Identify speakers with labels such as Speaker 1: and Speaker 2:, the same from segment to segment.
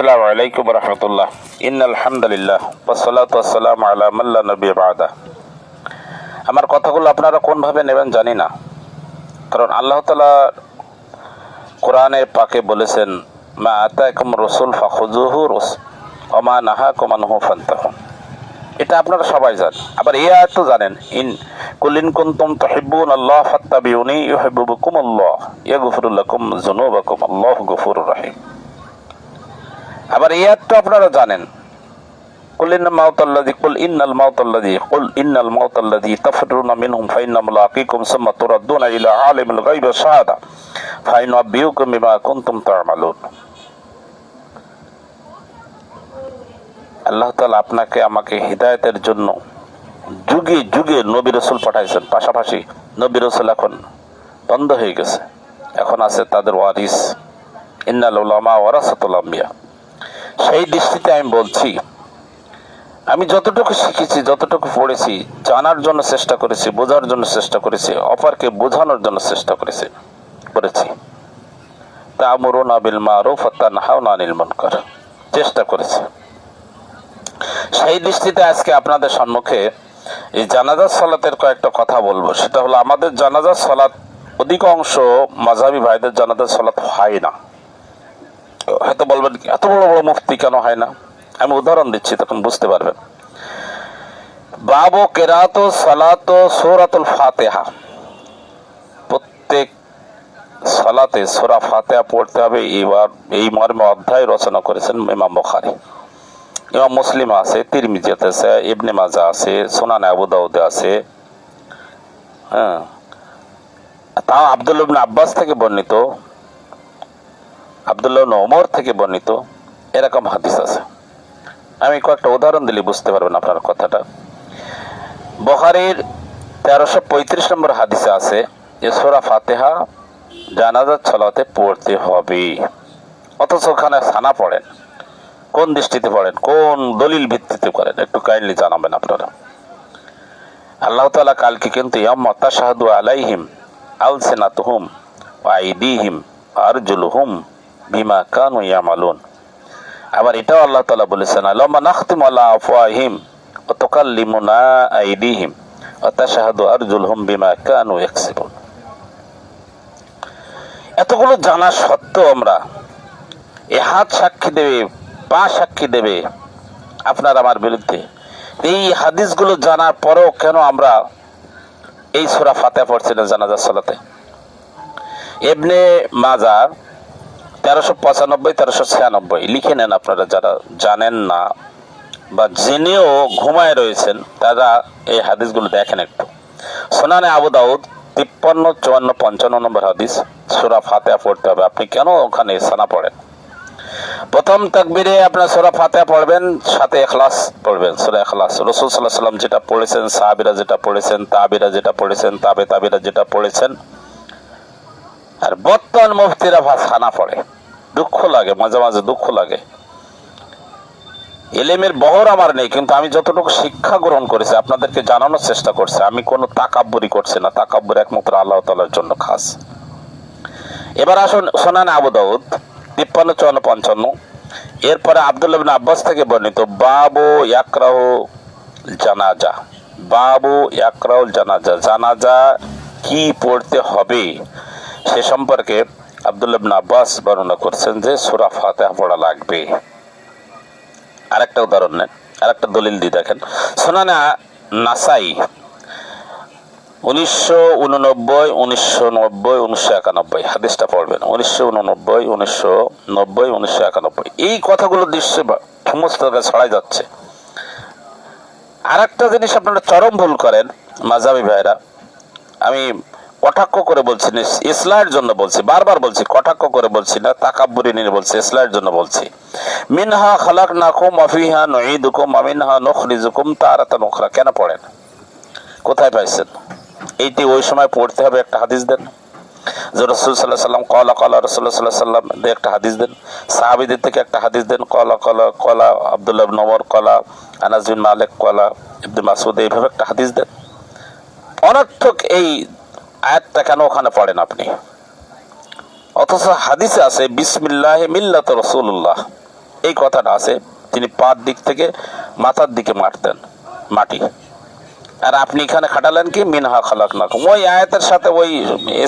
Speaker 1: আসসালামু আলাইকুম রহমতুল্লাহ। ইন আলহামদুলিল্লাহ ওসালাত ওয়াসালাম আলা নবী বাদা। আমার কথাগুলো আপনারা কোনভাবে নেবেন জানি না। কারণ আল্লাহ তালা কোরআনে পাকে বলেছেন, মা আতাকুম রসুল ফাখুজুহু রস অমা নাহা কমানুহু ফান্তাহু এটা আপনারা সবাই জানেন। আবার এই আয়াত তো জানেন, ইন কুলিন কুনতুম তুহিব্বুন আল্লাহ ফাত্তাবিউনি ইউহিব্বুকুম আল্লাহ ইয়াগফিরু লাকুম যুনুবাকুম, আল্লাহু গফুরুর রহিম। আবার এই আয়াত তো আপনারা জানেন قل إن الموت الذي قل إن الموت الذي قل إن الموت الذي تفرون منهم فإن ملاقيكم ثم تردون إلى عالم الغيب والشهادة فينبئكم بما كنتم تعملون আল্লাহ তাআলা আপনাকে আমাকে হিদায়তের জন্য যুগে যুগে নবী রসুল পাঠাইছেন পাশাপাশি নবী রসুল এখন বন্ধ হয়ে গেছে এখন আছে তাদের ওয়ারিস ইন্নাল উলামা ওয়ারাসাতুল আম্বিয়া সেই দৃষ্টিতে আমি বলছি, আমি যতটুকু শিখেছি, যতটুকু পড়েছি, জানার জন্য চেষ্টা করেছি, বোঝার জন্য চেষ্টা করেছি, অপরকে বোঝানোর জন্য চেষ্টা করেছি করেছি। তা আমরুন আবিল মারুফ নাহাউন আনিল মুনকার। চেষ্টা করেছি। সেই দৃষ্টিতে আজকে আপনাদের সম্মুখে এই জানাজার সলাতের কয়েকটা কথা বলব। সেটা হলো, আমাদের জানাজার সলাৎ অধিকাংশ মাঝাবি ভাইদের জানাজার সলাৎ হয় না। হয়তো বলবেন কি, এত বড় বড় মুফতি কেন হয় না? আমি উদাহরণ দিচ্ছি তখন বুঝতে পারবেন। বাবু কেরাত সালাত সৌরাতুল ফাতেহা। প্রত্যেক সালাতে সোরা ফাতেহা পড়তে হবে এবার এই মর্মে অধ্যায় রচনা করেছেন ইমাম বুখারী। ইমাম মুসলিম আছে তিরমিজিয়াতে আছে ইবনে মাজা আছে সোনান আবু দাউদে আছে। হ্যাঁ। তা আব্দুল আব্বাস থেকে বর্ণিত। আব্দুল্লাহ ওমর থেকে বর্ণিত এরকম হাদিস আছে। আমি কয়েকটা উদাহরণ দিলে বুঝতে পারবেন আপনার কথাটা। বখারির তেরোশো পঁয়ত্রিশ নম্বর হাদিসে আছে যে, সোরা ফাতেহা জানাজার ছলাতে পড়তে হবে। অথচ ওখানে সানা পড়েন। কোন দৃষ্টিতে পড়েন? কোন দলিল ভিত্তিতে করেন একটু কাইন্ডলি জানাবেন আপনারা। আল্লাহ তালা কালকে কিন্তু ইয়াম্মা তাশাহাদু আলাইহিম আলসিনাতুহুম ওয়া আইদিহিম আরজুলুহুম বিমা কানু ইয়ামালুন। আবার এটাও আল্লাহ তালা বলেছেন আল্লামা নাখতিম আল্লাহ আফওয়াহিম ও তুকাল্লিমুনা আইদিহিম ও তাশাহাদু আরজুলহুম বিমা কানু ইয়াকসিবুন। এতগুলো জানা সত্ত্বেও আমরা এ হাত সাক্ষী দেবে, পা সাক্ষী দেবে আপনার আমার বিরুদ্ধে। এই হাদিসগুলো জানার পরেও কেন আমরা এই সুরা ফাতে পড়ছি না জানাজার সালাতে? এমনি মাজা তেরোশো পঁচানব্বই, তেরোশো ছিয়ানব্বই। লিখে নেন আপনারা যারা জানেন না বা জেনেও ঘুমায় রয়েছেন, তারা এই হাদিসগুলো দেখেন একটু। সোনানে আবু দাউদ, তিপ্পান্ন, চুয়ান্ন, পঞ্চান্ন নম্বর হাদিস, সুরা ফাতেহা পড়তে হবে। আপনি কেন ওখানে সানা পড়েন? প্রথম তাকবিরে আপনার সোরা ফাতেহা পড়বেন, সাথে এখলাস পড়বেন, সোরা এখলাস রসুল সাল্লাহ সাল্লাম যেটা পড়েছেন, সাহাবিরা যেটা পড়েছেন, তাবিরা যেটা পড়েছেন তাবে তাবিরা যেটা পড়েছেন আর বর্তমান মুফতিরা সানা পড়ে। দুঃখ লাগে, মাঝে মাঝে দুঃখ লাগে। এলেমের বহর আমার নেই, কিন্তু আমি যতটুকু শিক্ষা গ্রহণ করেছি, আপনাদেরকে জানানোর চেষ্টা করছি, আমি কোনো তাকাব্বরি করছি না, তাকাব্বর একমাত্র আল্লাহ তালার জন্য খাস। এবার আসুন শোনান আবু দাউদ, তিপ্পান্ন, চুয়ান্ন, পঞ্চান্ন। এরপরে আবদুল্লাহ বিন আব্বাস থেকে বর্ণিত, বাবু ইয়াকরাহ জানাজা। বাবু ইয়াকরাউল জানাজা জানাজা কি পড়তে হবে? সে সম্পর্কে আবদুল্লাহ বিন আব্বাস বর্ণনা করছেন যে সুরা ফাতেহা পড়া লাগবে। আরেকটা উদাহরণ নেন, আরেকটা দলিল দিয়ে দেখেন। সোনানা নাসাই উনিশশো উননব্বই, উনিশশো নব্বই, উনিশশো একানব্বই, হাদিসটা পড়বেন। উনিশশো উননব্বই, উনিশশো নব্বই, উনিশশো একানব্বই। এই কথাগুলো দৃশ্য সমস্ত ছড়াই যাচ্ছে। আর একটা জিনিস আপনারা চরম ভুল করেন মাজাবি ভাইরা আমি কটাক্ষ করে বলছি না ইসলামের জন্য বলছি, বারবার বলছি, কটাক্ষ করে বলছি না, তাকাব্বুরি নিয়ে বলছি ইসলামের জন্য বলছি। মিনহা খালাক নাকুম আফিহা নঈদুকুম আমিনহা নখরিজুকুম তারাতা নখরা কেন পড়েন? কোথায় পাইছেন? এইটি ওই সময় পড়তে হবে একটা হাদিস দেন। যে রসুল সাল্লাহ সাল্লাম কলা কলা রসুল্লাহ সাল্লাহ সাল্লাম একটা হাদিস দেন। সাহাবিদের থেকে একটা হাদিস দেন, কলা কলা কলা আবদুল্লাহ নমর কলা আনাজ বিন মালিক কলা ইবদুল মাসুদ এইভাবে একটা হাদিস দেন। অনর্থক এই আয়াতটা কেন ওখানে পড়েন আপনি? অথচ হাদিসে আছে, বিসমিল্লাহ মিল্লাত রসুল্লাহ এই কথাটা আছে, তিনি পার দিক থেকে মাথার দিকে মারতেন, মাটি। আর আপনি এখানে খাটালেন কি? মিনহা খালাক না ওই আয়াতের সাথে ওই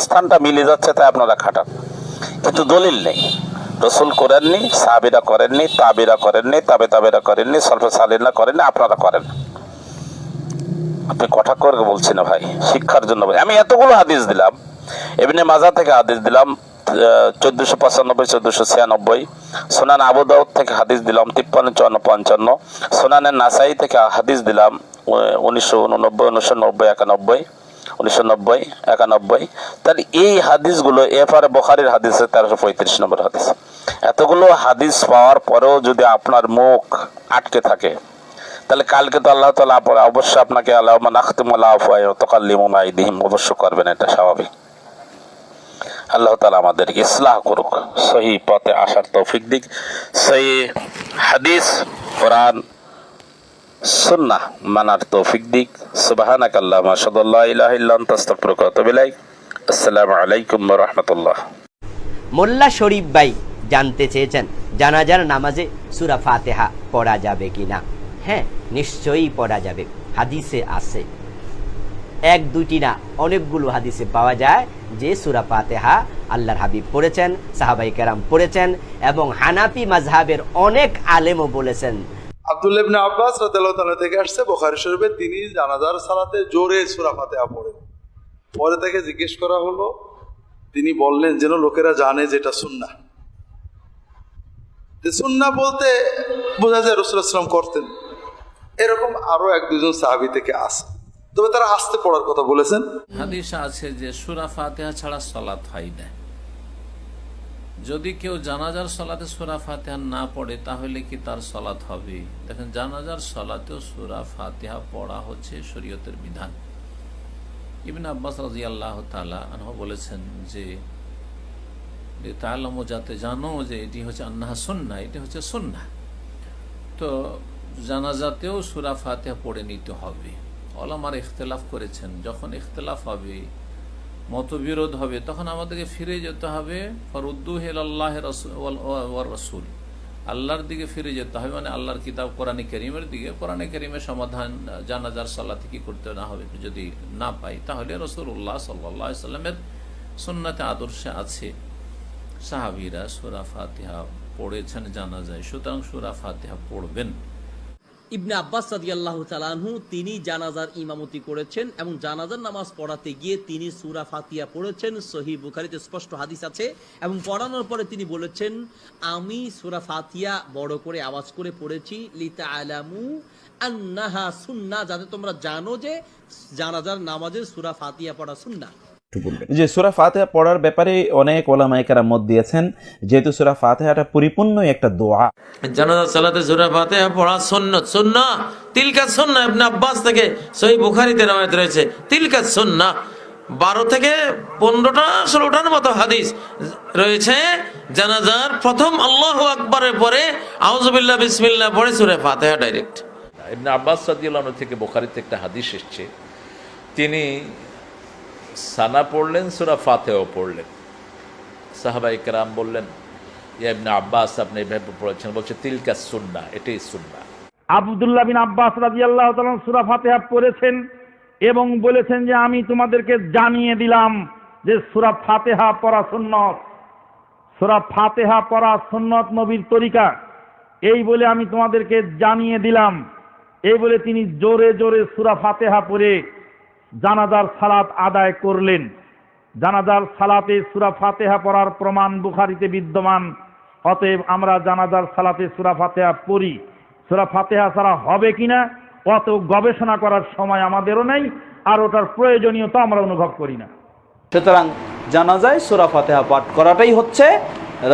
Speaker 1: স্থানটা মিলে যাচ্ছে, তাই আপনারা খাটান। কিন্তু দলিল নেই। রসুল করেননি সাবিরা করেননি, তাবিরা করেননি, তাবে তাবেরা করেননি, সলফে সালিনা করেননি, আপনারা করেন। আপনি কথা করে বলছি না ভাই? শিক্ষার জন্য ভাই। আমি এতগুলো হাদিস দিলাম। এমনি মাজা থেকে হাদিস দিলাম চোদ্দশো পঁচানব্বই, চোদ্দশো ছিয়ানব্বই। সোনান আবু দাউদ থেকে হাদিস দিলাম, তিপ্পান্ন, চুয়ান্ন, পঞ্চান্ন। সোনানের নাসাই থেকে হাদিস দিলাম উনিশশো উননব্বই, উনিশশো নব্বই, একানব্বই। উনিশশো নব্বই, একানব্বই। তাহলে এই হাদিসগুলো এরপরে বখারির হাদিসে, তেরোশো পঁয়ত্রিশ নম্বর হাদিস। এতগুলো হাদিস পাওয়ার পরেও যদি আপনার মুখ আটকে থাকে তাহলে কালকে তো আল্লাহ তালা পরে অবশ্যই আপনাকে আল্লাহ নাখতিমুল্লাহ তকাল্লিমুম আইদিহিম অবশ্য করবেন, এটা স্বাভাবিক। আল্লাহ তালা আমাদের ইসলাহ করুক, সহি পথে আসার তৌফিক দিক। সহি হাদিস, কোরআন, সুন্নাহ মানার তৌফিক দিক। সুবহানাক আল্লাহুম্মা আশহাদু ইলাহা ইল্লা আনতা আস্তাগফিরুকা ওয়া আতুবু ইলাইক। আসসালামু আলাইকুম রাহমাতুল্লাহ।
Speaker 2: মোল্লা শরীফ ভাই, জানতে চেয়েছেন, জানাজার নামাজে সুরা ফাতেহা পড়া যাবে কি না হ্যাঁ নিশ্চয়ই পড়া যাবে। হাদিসে আছে। এক, দুইটি না, অনেকগুলো হাদিসে পাওয়া যায় যে সুরা ফাতেহা আল্লাহর হাবিব পড়েছেন, সাহাবাই কেরাম পড়েছেন এবং হানাফি মাজহাবের অনেক আলেমও বলেছেন।
Speaker 3: আব্দুল্লাহ ইবনে আব্বাস তাআলা থেকে আসছে, বুখারী শরীফে তিনি জানাজার সালাতে জোরে সূরা ফাতিহা পড়েন। পরে তাকে জিজ্ঞেস করা হলো, তিনি বললেন যেন লোকেরা জানে যে এটা সুন্নাহ। সুন্নাহ বলতে বোঝা যায় সাল্লাল্লাহু করতেন। এরকম আরও এক দুজন সাহাবী থেকে আসে। তবে তারা আসতে পড়ার কথা বলেছেন।
Speaker 4: হাদিস আছে যে সুরা ফাতেহা ছাড়া সলাৎ হয় না। যদি কেউ জানাজার সলাতে সুরা ফাতেহা না পড়ে, তাহলে কি তার সলাৎ হবে? দেখেন, জানাজার সলাতেও সুরা ফাতেহা পড়া হচ্ছে শরীয়তের বিধান। ইবিন আব্বাস রাজি আল্লাহ তালা আনহ বলেছেন যে তালামো যাতে জানো যে, এটি হচ্ছে আন্না সন্না এটি হচ্ছে সন্না তো জানাজাতেও সুরা ফাতেহা পড়ে নিতে হবে। অলামার ইখতলাফ করেছেন। যখন ইখতলাফ হবে, মতবিরোধ হবে, তখন আমাদেরকে ফিরে যেতে হবে। ফরুদ্দু হেল আল্লাহ রসুল। আল্লাহর দিকে ফিরে যেতে হবে মানে আল্লাহর কিতাব কোরআনে করিমের দিকে। কোরআনে করিমের সমাধান, জানাজার সাল্লাতে কি করতে না হবে যদি না পাই, তাহলে রসুল্লাহ সাল্লাহ সাল্লামের সন্ন্যাতে আদর্শে আছে। সাহাবিরা সুরা ফাতিহা পড়েছেন জানা যায় সুতরাং সুরা ফাতিহা পড়বেন।
Speaker 5: ইবনে আব্বাস সাদি আল্লাহ তাআলাহু তিনি জানাজার ইমামতি করেছেন এবং জানাজার নামাজ পড়াতে গিয়ে তিনি সুরা ফাতিয়া পড়েছেন। সহিহ বুখারিতে স্পষ্ট হাদিস আছে এবং পড়ানোর পরে তিনি বলেছেন, আমি সুরা ফাতিয়া বড় করে আওয়াজ করে পড়েছি লিতা আলামু আন্নাহা সুন্নাহ। যাতে তোমরা জানো যে জানাজার নামাজের সুরা ফাতিয়া পড়া সুন্নাহ।
Speaker 6: যে সুরা ফাতেহা পড়ার ব্যাপারে অনেক ওলামাইকারা মত দিয়েছেন যেহেতু সুরা ফাতেহাটা পরিপূর্ণ একটা দোয়া।
Speaker 7: জানাজা সালাতে সূরা ফাতিহা পড়া সুন্নাত সুন্নাহ তিলকা সুন্নাহ ইবনে আব্বাস থেকে সহিহ বুখারীতে রওয়ায়াত রয়েছে তিলকা সুন্নাহ। বারো থেকে পনেরোটা ষোলোটার মতো হাদিস রয়েছে জানাজার প্রথম আল্লাহ আকবরের পরে আউজুবিল্লাহ বিসমিল্লাহ পড়ে সুরে ফাতেহা ডাইরেক্ট।
Speaker 8: ইবনে আব্বাস রাদিয়াল্লাহু আনহু থেকে বুখারীতে একটা হাদিস এসছে তিনি সানা পড়লেন, সূরা ফাতিহাও পড়লেন। সাহাবাই কেরাম বললেন আব্বাস, আপনি এভাবে পড়েছেন। বলছে, তিলকা সুন্না, এটাই সুন্নাহ
Speaker 9: আবদুল্লাহ বিন আব্বাস রাজিয়াল্লাহ তাআলা সূরা ফাতিহা পড়েছেন এবং বলেছেন যে, আমি তোমাদেরকে জানিয়ে দিলাম যে, সুরা ফাতিহা পড়া সুন্নত। সূরা ফাতিহা পড়া সুন্নত নবীর তরিকা। এই বলে আমি তোমাদেরকে জানিয়ে দিলাম। এই বলে তিনি জোরে জোরে সুরা ফাতিহা পড়ে জানাজার সালাত আদায় করলেন। জানাজার সালাতে সুরা ফাতেহা পড়ার প্রমাণ বুখারিতে বিদ্যমান। অতএব আমরা জানাজার সালাতে সুরা ফাতেহা পড়ি। সূরা ফাতেহা ছাড়া হবে কিনা অত গবেষণা করার সময় আমাদেরও নেই, আর ওটার প্রয়োজনীয়তা আমরা অনুভব করি না।
Speaker 10: সুতরাং জানা যায় সুরা ফাতেহা পাঠ করাটাই হচ্ছে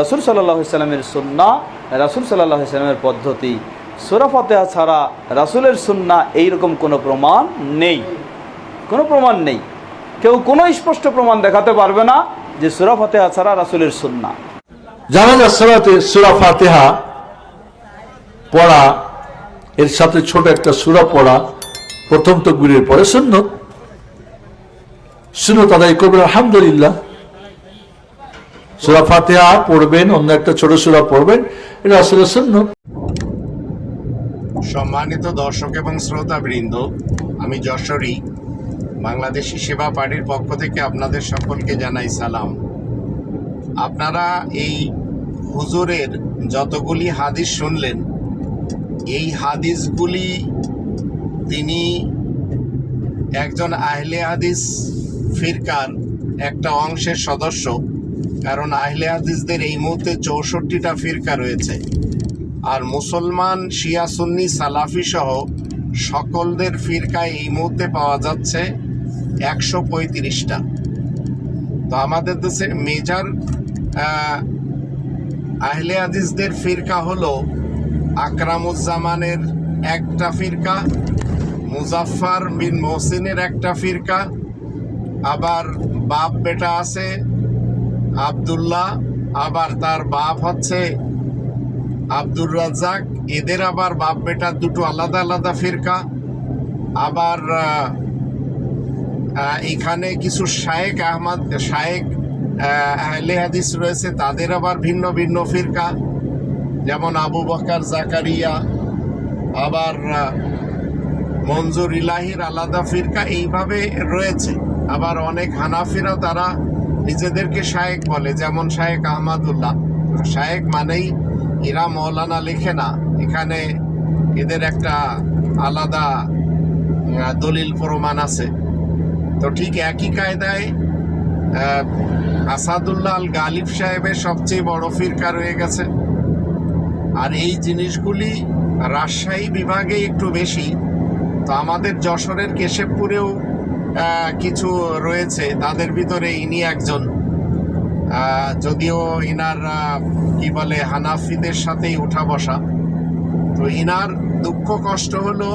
Speaker 10: রসুল সাল্লাহ ইসলামের সুন্না রাসুল সাল্লাহ ইসলামের পদ্ধতি। সুরা ফাতেহা ছাড়া রাসুলের সুন্না এইরকম কোনো প্রমাণ নেই। কোনো প্রমাণ নেই। কেউ কোনো স্পষ্ট প্রমাণ দেখাতে পারবে না যে সুরা ফাতেহা ছাড়া রাসুলের সুন্না
Speaker 11: জানাজার সালাতে সুরা ফাতেহা পড়া এর সাথে ছোট একটা সুরা পড়া প্রথম তকবীরের পরে সুন্নত সুন্নত আদায় করবেন আলহামদুলিল্লাহ। সুরা ফাতেহা পড়বেন অন্য একটা ছোট সুরা পড়বেন এটা আসলে সুন্নত
Speaker 12: সম্মানিত দর্শক এবং শ্রোতা বৃন্দ আমি যশোরী। বাংলাদেশি সেবা পার্টির পক্ষ থেকে আপনাদের সকলকে জানাই সালাম। আপনারা এই হুজুরের যতগুলি হাদিস শুনলেন, এই হাদিসগুলি তিনি একজন আহলে হাদিস ফিরকার একটা অংশের সদস্য, কারণ আহলে হাদিসদের এই মুহূর্তে চৌষট্টিটা ফিরকা রয়েছে। আর মুসলমান, শিয়া, সুন্নি, সালাফি সহ সকলদের ফিরকায় এই মুহূর্তে পাওয়া যাচ্ছে একশো পঁয়ত্রিশটা। তো আমাদের দেশে মেজর আহ, আহলে হাদিসদের ফিরকা হলো আকরামুজ্জামানের একটা ফিরকা মুজাফফর বিন মহসিনের একটা ফিরকা আবার বাপ বেটা আছে আব্দুল্লাহ আবার তার বাপ হচ্ছে আব্দুর রাজ্জাক এদের আবার বাপ বেটার দুটো আলাদা আলাদা ফিরকা আবার এখানে কিছু শায়েক আহমদ শায়েক আহ, আহলে হাদিস রয়েছে তাদের আবার ভিন্ন ভিন্ন ফিরকা। যেমন আবু বকার জাকারিয়া আবার মঞ্জুর ইলাহির আলাদা ফিরকা এইভাবে রয়েছে। আবার অনেক হানাফিরা তারা নিজেদেরকে শায়েক বলে যেমন শায়েক আহমদুল্লাহ। শায়েক মানেই এরা মৌলানা লেখে না। এখানে এদের একটা আলাদা দলিল প্রমাণ আছে। তো ঠিক একই কায়দায় আসাদুল্লাহ গালিব সাহেবের সবচেয়ে বড় ফিরকা রয়ে গেছে। আর এই জিনিসগুলি রাজশাহী বিভাগে একটু বেশি। তো আমাদের যশোরের কেশবপুরেও কিছু রয়েছে, তাদের ভিতরে ইনি একজন। যদিও ইনার কি বলে, হানাফিদের সাথেই উঠা বসা। তো ইনার দুঃখ কষ্ট হলো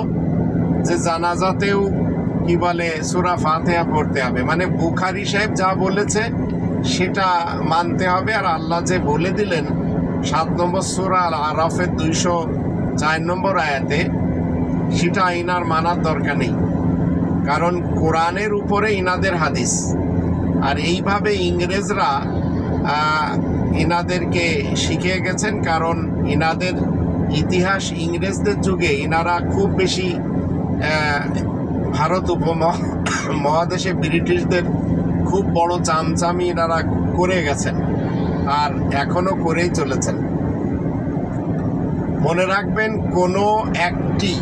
Speaker 12: যে জানাজাতেও কি বলে, সুরা ফাতেহা পড়তে হবে। মানে বুখারি সাহেব যা বলেছে, সেটা মানতে হবে। আর আল্লাহ যে বলে দিলেন, সাত নম্বর সুরা আল আরাফের দুইশো চার নম্বর আয়াতে, সেটা ইনার মানার দরকার নেই। কারণ কোরআনের উপরে ইনাদের হাদিস। আর এইভাবে ইংরেজরা ইনাদেরকে শিখিয়ে গেছেন, কারণ ইনাদের ইতিহাস ইংরেজদের যুগে ইনারা খুব বেশি ভারত উপমহ মহাদেশে ব্রিটিশদের খুব বড় চামচামি ইনারা করে গেছেন আর এখনও করেই চলেছেন। মনে রাখবেন কোনো একটি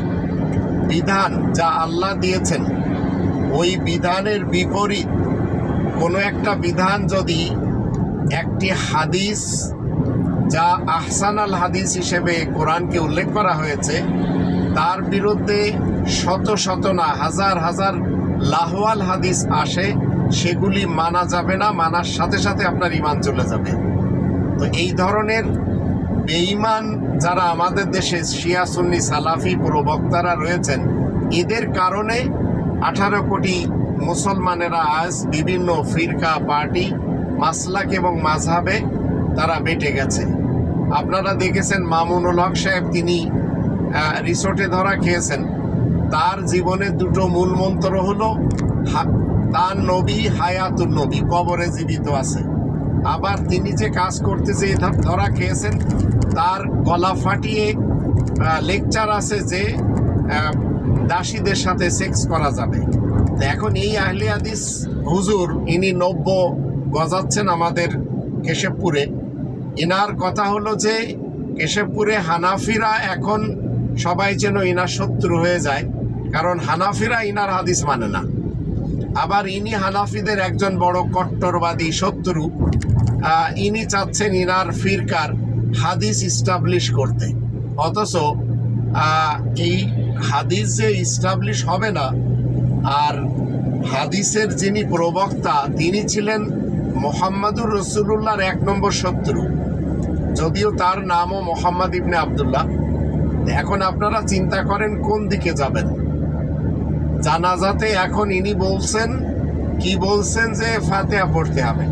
Speaker 12: বিধান যা আল্লাহ দিয়েছেন, ওই বিধানের বিপরীত কোনো একটা বিধান যদি একটি হাদিস যা আহসান আল হাদিস হিসেবে কোরআনকে উল্লেখ করা হয়েছে, তার বিরুদ্ধে শত শত না, হাজার হাজার লাহওয়াল হাদিস আসে, সেগুলি মানা যাবে না, মানার সাথে সাথে আপনার ইমান চলে যাবে। তো এই ধরনের বেঈমান যারা আমাদের দেশে শিয়া, সুন্নি, সালাফি প্রবক্তারা রয়েছেন, এদের কারণে আঠারো কোটি মুসলমানেরা আজ বিভিন্ন ফিরকা, পার্টি, মাসলাক এবং মাঝহাবে তারা বেটে গেছে। আপনারা দেখেছেন মামুনুল হক সাহেব, তিনি রিসোর্টে ধরা খেয়েছেন। তার জীবনের দুটো মূল মন্ত্র হলো তার নবী হায়াতুল নবী, কবরে জীবিত আছে। আবার তিনি যে কাজ করতে যে ধরা খেয়েছেন, তার গলা ফাটিয়ে লেকচার আছে যে দাসীদের সাথে সেক্স করা যাবে। এখন এই আহলে হাদিস হুজুর, ইনি নব্য গজাচ্ছেন আমাদের কেশবপুরে। ইনার কথা হলো যে, কেশবপুরে হানাফিরা এখন সবাই যেন ইনার শত্রু হয়ে যায়। কারণ হানাফিরা ইনার হাদিস মানে না। আবার ইনি হানাফিদের একজন বড় কট্টরবাদী শত্রু ইনি চাচ্ছেন ইনার ফিরকার হাদিস ইস্টাবলিশ করতে। অথচ এই হাদিস যে ইস্টাবলিশ হবে না, আর হাদিসের যিনি প্রবক্তা, তিনি ছিলেন মোহাম্মদুর রসুল্লাহর এক নম্বর শত্রু। যদিও তার নামও মোহাম্মদ ইবনে আবদুল্লাহ। এখন আপনারা চিন্তা করেন কোন দিকে যাবেন। জানাজাতে এখন ইনি বলছেন, কি বলছেন যে ফাতেহা পড়তে হবে।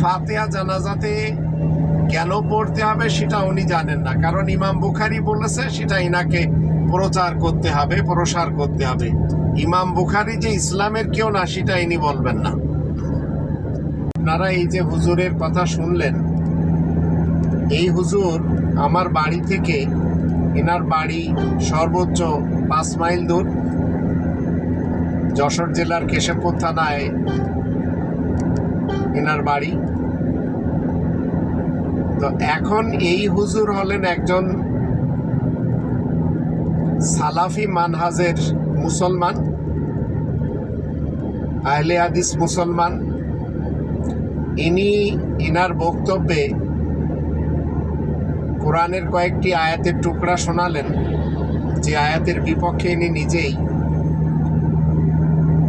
Speaker 12: ফাতেহা জানাজাতে কেন পড়তে হবে সেটা উনি জানেন না। কারণ ইমাম বুখারি বলেছে সেটা ইনাকে প্রচার করতে হবে, প্রসার করতে হবে। ইমাম বুখারি যে ইসলামের কেউ না, সেটা ইনি বলবেন না। আপনারা এই যে হুজুরের কথা শুনলেন, এই হুজুর আমার বাড়ি থেকে, এনার বাড়ি সর্বোচ্চ পাঁচ মাইল দূর। যশোর জেলার কেশবপুর থানায় এনার বাড়ি। তো এখন এই হুজুর হলেন একজন সালাফি মানহাজের মুসলমান, আহলে হাদিস মুসলমান। ইনি, ইনার বক্তব্যে কোরআনের কয়েকটি আয়াতের টুকরা শোনালেন। যে আয়াতের বিপক্ষে ইনি নিজেই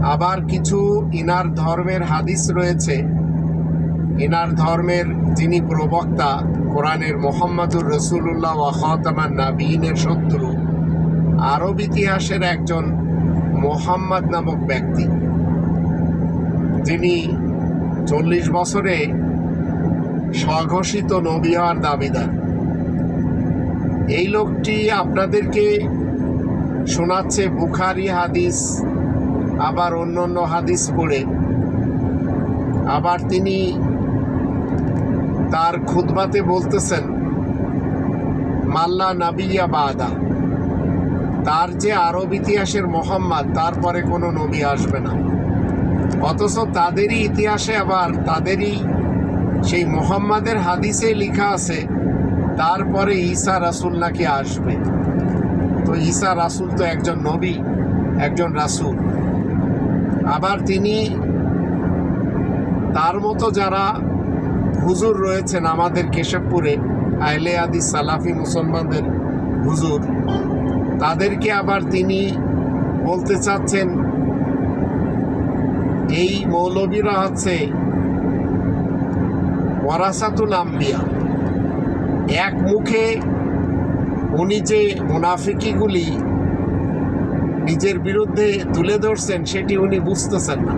Speaker 12: আবার কিছু ইনার ধর্মের হাদিস রয়েছে। ইনার ধর্মের যিনি প্রবক্তা, কোরআনের মোহাম্মদুর রসুল্লাহ ওয়া খাতামান নাবিনের শত্রু, আরব ইতিহাসের একজন মোহাম্মদ নামক ব্যক্তি। যিনি চল্লিশ বছরে স্বঘোষিত নবী হওয়ার দাবিদার। এই লোকটি আপনাদেরকে শোনাচ্ছে বুখারি হাদিস আবার অন্য অন্য হাদিস পড়ে। আবার তিনি তার খুদবাতে বলতেছেন, মাল্লা নাবিয়া বাদা, তার যে আরব ইতিহাসের মোহাম্মদ তারপরে কোনো নবী আসবে না। অথচ তাদেরই ইতিহাসে আবার তাদেরই সেই মোহাম্মদের হাদিসে লেখা আছে, তারপরে ঈসা রাসুল নাকি আসবে। তো ঈসা রাসুল তো একজন নবী, একজন রাসুল। আবার তিনি তার মতো যারা হুজুর রয়েছেন আমাদের কেশবপুরে আইলে আদি সালাফি মুসলমানদের হুজুর, তাদেরকে আবার তিনি বলতে চাচ্ছেন, এই মৌলবীরা হচ্ছে ওয়ারাসাতুল আম্বিয়া। এক মুখে উনি যে মুনাফিকিগুলি নিজের বিরুদ্ধে তুলে ধরছেন সেটি উনি বুঝতেছেন না।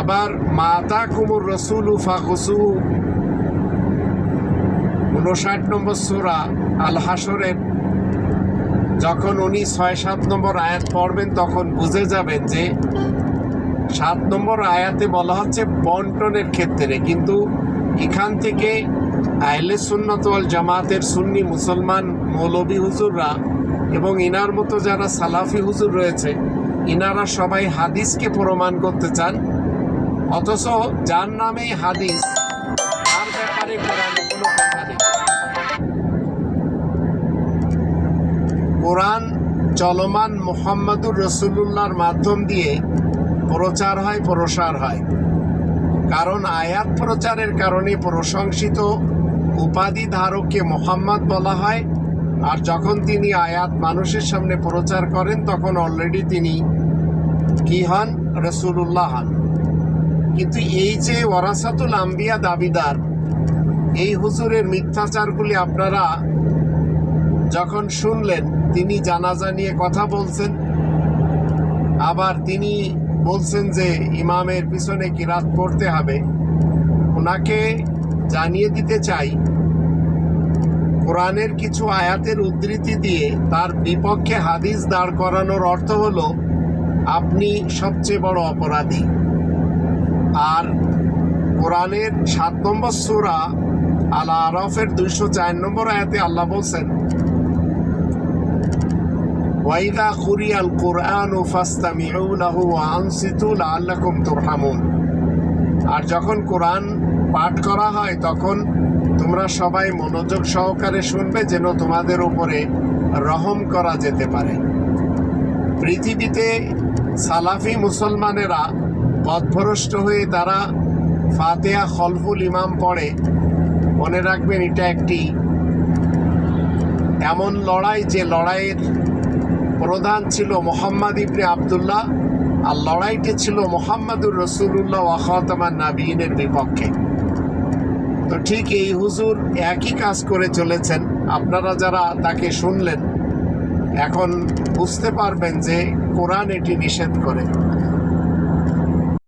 Speaker 12: আবার মাতা কুমুর রসুল ফাকুসু উনষাট নম্বর সুরা আল হাসরের যখন উনি ছয় সাত নম্বর আয়াত পড়বেন তখন বুঝে যাবেন যে সাত নম্বর আয়াতে বলা হচ্ছে বন্টনের ক্ষেত্রে। কিন্তু এখান থেকে আহলে সুন্নত জামাতের সুন্নি মুসলমান মৌলবী হুজুররা এবং ইনার মতো যারা সালাফি হুজুর রয়েছে, ইনারা সবাই হাদিসকে প্রমাণ করতে চান। অথচ যার নামে হাদিস, তার ব্যাপারে কোরআন চলমান মোহাম্মদুর রসুল্লাহর মাধ্যম দিয়ে প্রচার হয়, প্রসার হয়। কারণ আয়াত প্রচারের কারণে প্রশংসিত উপাধি ধারককে মোহাম্মদ বলা হয়। আর যখন তিনি আয়াত মানুষের সামনে প্রচার করেন, তখন অলরেডি তিনি কি হন? রসুল্লাহ হন। কিন্তু এই যে ওয়ারাসাতুল আম্বিয়া দাবিদার, এই হুজুরের মিথ্যাচারগুলি আপনারা যখন শুনলেন, তিনি জানাজা নিয়ে কথা বলছেন, আবার তিনি বলছেন যে ইমামের পিছনে কিরাত পড়তে হবে ওনাকে জানিয়ে দিতে চাই। কোরআনের কিছু আয়াতের উদ্ধৃতি দিয়ে তার বিপক্ষে হাদিস দাঁড় করানোর অর্থ হলো, আপনি সবচেয়ে বড় অপরাধী। আর কোরআনের সাত নম্বর সুরা আল আরফের দুইশো চার নম্বর আয়াতে আল্লাহ বলছেন ওয়াইদা খুরিয়াল কোরআন ও ফাস্তামিউ লাহু আনসিতু লাআল্লাকুম তুরহামুন। আর যখন কোরআন পাঠ করা হয়, তখন তোমরা সবাই মনোযোগ সহকারে শুনবে যেন তোমাদের উপরে রহম করা যেতে পারে। পৃথিবীতে সালাফি মুসলমানেরা পথভ্রষ্ট হয়ে তারা ফাতেহা খলফুল ইমাম পড়ে। মনে রাখবেন, এটা একটি এমন লড়াই যে লড়াইয়ের প্রধান ছিল মোহাম্মদ ইবনে আবদুল্লাহ, আর লড়াইটি ছিল মোহাম্মদুর রসুল্লাহ ওয়াহতামান নাবিনের বিপক্ষে। তো ঠিক এই হুজুর একই কাজ করে চলেছেন। আপনারা যারা তাকে শুনলেন, এখন বুঝতে পারবেন যে কোরআন এটি নিষেধ করে।